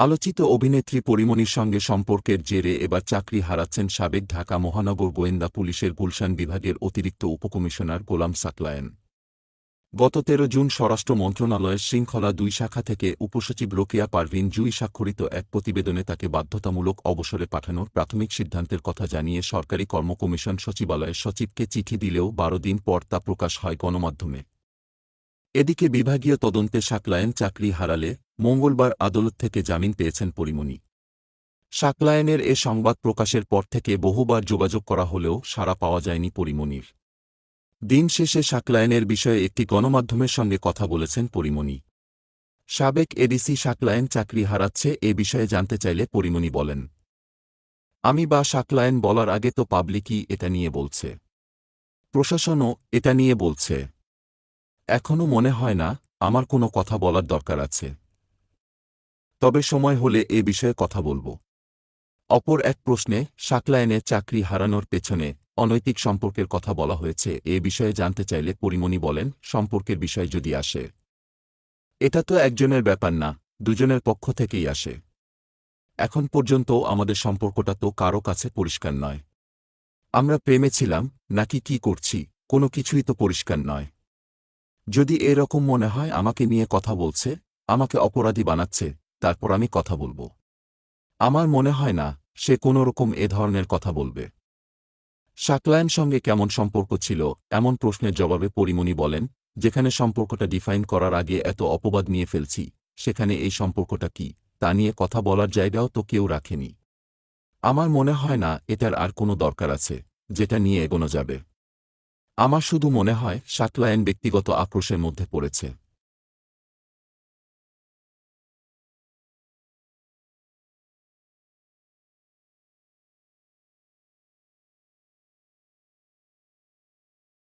আলোচিত অভিনেত্রী পরিমণির সঙ্গে সম্পর্কের জেরে এবার চাকরি হারাচ্ছেন সাবেক ঢাকা মহানগর গোয়েন্দা পুলিশের গুলশান বিভাগের অতিরিক্ত উপকমিশনার গোলাম সাকলায়েন গত তেরো জুন স্বরাষ্ট্র মন্ত্রণালয়ের শৃঙ্খলা দুই শাখা থেকে উপসচিব রোকেয়া পারভিন জুই স্বাক্ষরিত এক প্রতিবেদনে তাকে বাধ্যতামূলক অবসরে পাঠানোর প্রাথমিক সিদ্ধান্তের কথা জানিয়ে সরকারি কর্মকমিশন সচিবালয়ের সচিবকে চিঠি দিলেও বারো দিন পর তা প্রকাশ হয় গণমাধ্যমে। এদিকে বিভাগীয় তদন্তে সাকলায়েন চাকরি হারালে মঙ্গলবার আদালত থেকে জামিন পেয়েছেন পরিমণি। সাকলায়েনের এ সংবাদ প্রকাশের পর থেকে বহুবার যোগাযোগ করা হলেও সাড়া পাওয়া যায়নি পরিমণির। দিন শেষে সাকলায়েনের বিষয়ে একটি গণমাধ্যমের সঙ্গে কথা বলেছেন পরিমণি। সাবেক এডিসি সাকলায়েন চাকরি হারাচ্ছে এ বিষয়ে জানতে চাইলে পরিমণি বলেন, আমি বা সাকলায়েন বলার আগে তো পাবলিকই এটা নিয়ে বলছে। প্রশাসনও এটা নিয়ে বলছে। এখনও মনে হয় না আমার কোনো কথা বলার দরকার আছে। তবে সময় হলে এ বিষয়ে কথা বলব। অপর এক প্রশ্নে সাকলায়নের চাকরি হারানোর পেছনে অনৈতিক সম্পর্কের কথা বলা হয়েছে, এ বিষয়ে জানতে চাইলে পরিমণি বলেন, সম্পর্কের বিষয় যদি আসে। এটা তো একজনের ব্যাপার না, দুজনের পক্ষ থেকেই আসে। এখন পর্যন্ত আমাদের সম্পর্কটা তো কারও কাছে পরিষ্কার নয়। আমরা প্রেমে ছিলাম নাকি কি করছি, কোনো কিছুই তো পরিষ্কার নয়। যদি এরকম মনে হয়, আমাকে নিয়ে কথা বলছে, আমাকে অপরাধী বানাচ্ছে তারপর আমি কথা বলব। আমার মনে হয় না সে কোনোরকম এ ধরনের কথা বলবে। সাকলায়ন সঙ্গে কেমন সম্পর্ক ছিল, এমন প্রশ্নের জবাবে পরিমণি বলেন, যেখানে সম্পর্কটা ডিফাইন করার আগে এত অপবাদ নিয়ে ফেলছি, সেখানে এই সম্পর্কটা কি? তা নিয়ে কথা বলার জায়গাও তো কেউ রাখেনি। আমার মনে হয় না এটার আর কোনো দরকার আছে, যেটা নিয়ে এগোনো যাবে। আমার শুধু মনে হয় সাকলায়ন ব্যক্তিগত আক্রোশের মধ্যে পড়েছে।